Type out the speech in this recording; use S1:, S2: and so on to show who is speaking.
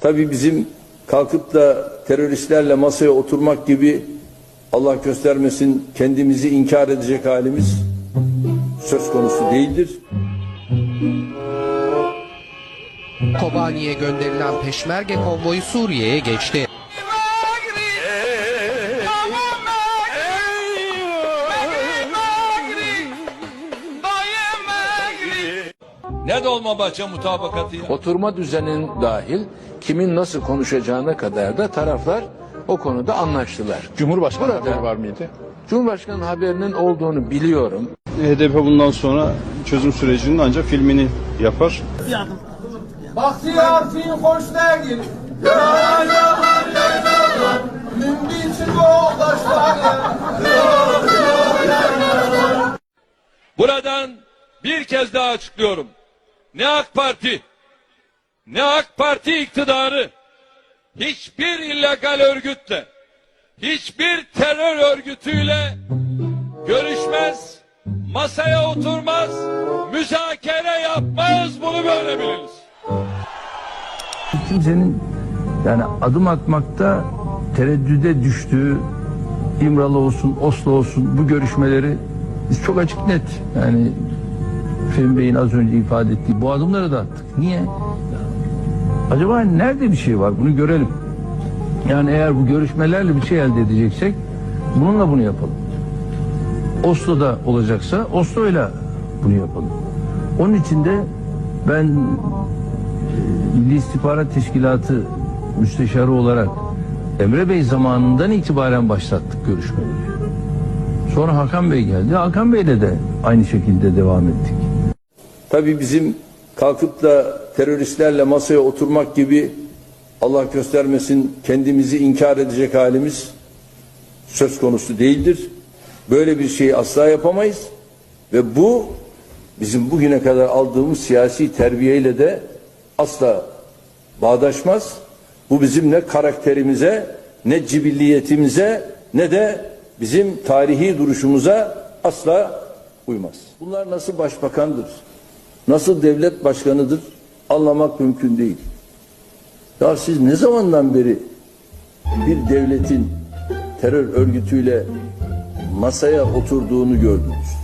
S1: Tabii bizim kalkıp da teröristlerle masaya oturmak gibi Allah göstermesin kendimizi inkar edecek halimiz söz konusu değildir.
S2: Kobani'ye gönderilen peşmerge konvoyu Suriye'ye geçti.
S3: Ne Dolmabahçe mutabakatı ya?
S4: Oturma düzenin dahil kimin nasıl konuşacağına kadar da taraflar o konuda anlaştılar.
S5: Cumhurbaşkanı
S4: Burada-
S5: haberi var mıydı?
S4: Cumhurbaşkanı haberinin olduğunu biliyorum.
S6: HDP bundan sonra çözüm sürecinin ancak filmini yapar.
S7: Bahtiyar fin hoş değil.
S3: Buradan bir kez daha açıklıyorum. Ne AK Parti, ne AK Parti iktidarı, hiçbir illegal örgütle, hiçbir terör örgütüyle görüşmez, masaya oturmaz, müzakere yapmaz bunu böyle biliriz.
S1: Kimsenin yani adım atmakta tereddüde düştüğü İmralı olsun, Oslo olsun bu görüşmeleri biz çok açık net yani Fehmi Bey'in az önce ifade ettiği bu adımları da attık. Niye? Acaba nerede bir şey var? Bunu görelim. Yani eğer bu görüşmelerle bir şey elde edeceksek bununla bunu yapalım. Oslo'da olacaksa Oslo'yla bunu yapalım. Onun için de ben Milli İstihbarat Teşkilatı müsteşarı olarak Emre Bey zamanından itibaren başlattık görüşmeleri. Sonra Hakan Bey geldi. Hakan Bey'le de aynı şekilde devam ettik. Tabii bizim kalkıp da teröristlerle masaya oturmak gibi Allah göstermesin kendimizi inkar edecek halimiz söz konusu değildir. Böyle bir şeyi asla yapamayız. Ve bu bizim bugüne kadar aldığımız siyasi terbiyeyle de asla bağdaşmaz. Bu bizim ne karakterimize, ne cibilliyetimize, ne de bizim tarihi duruşumuza asla uymaz. Bunlar nasıl başbakandır, nasıl devlet başkanıdır anlamak mümkün değil. Ya siz ne zamandan beri bir devletin terör örgütüyle masaya oturduğunu gördünüz?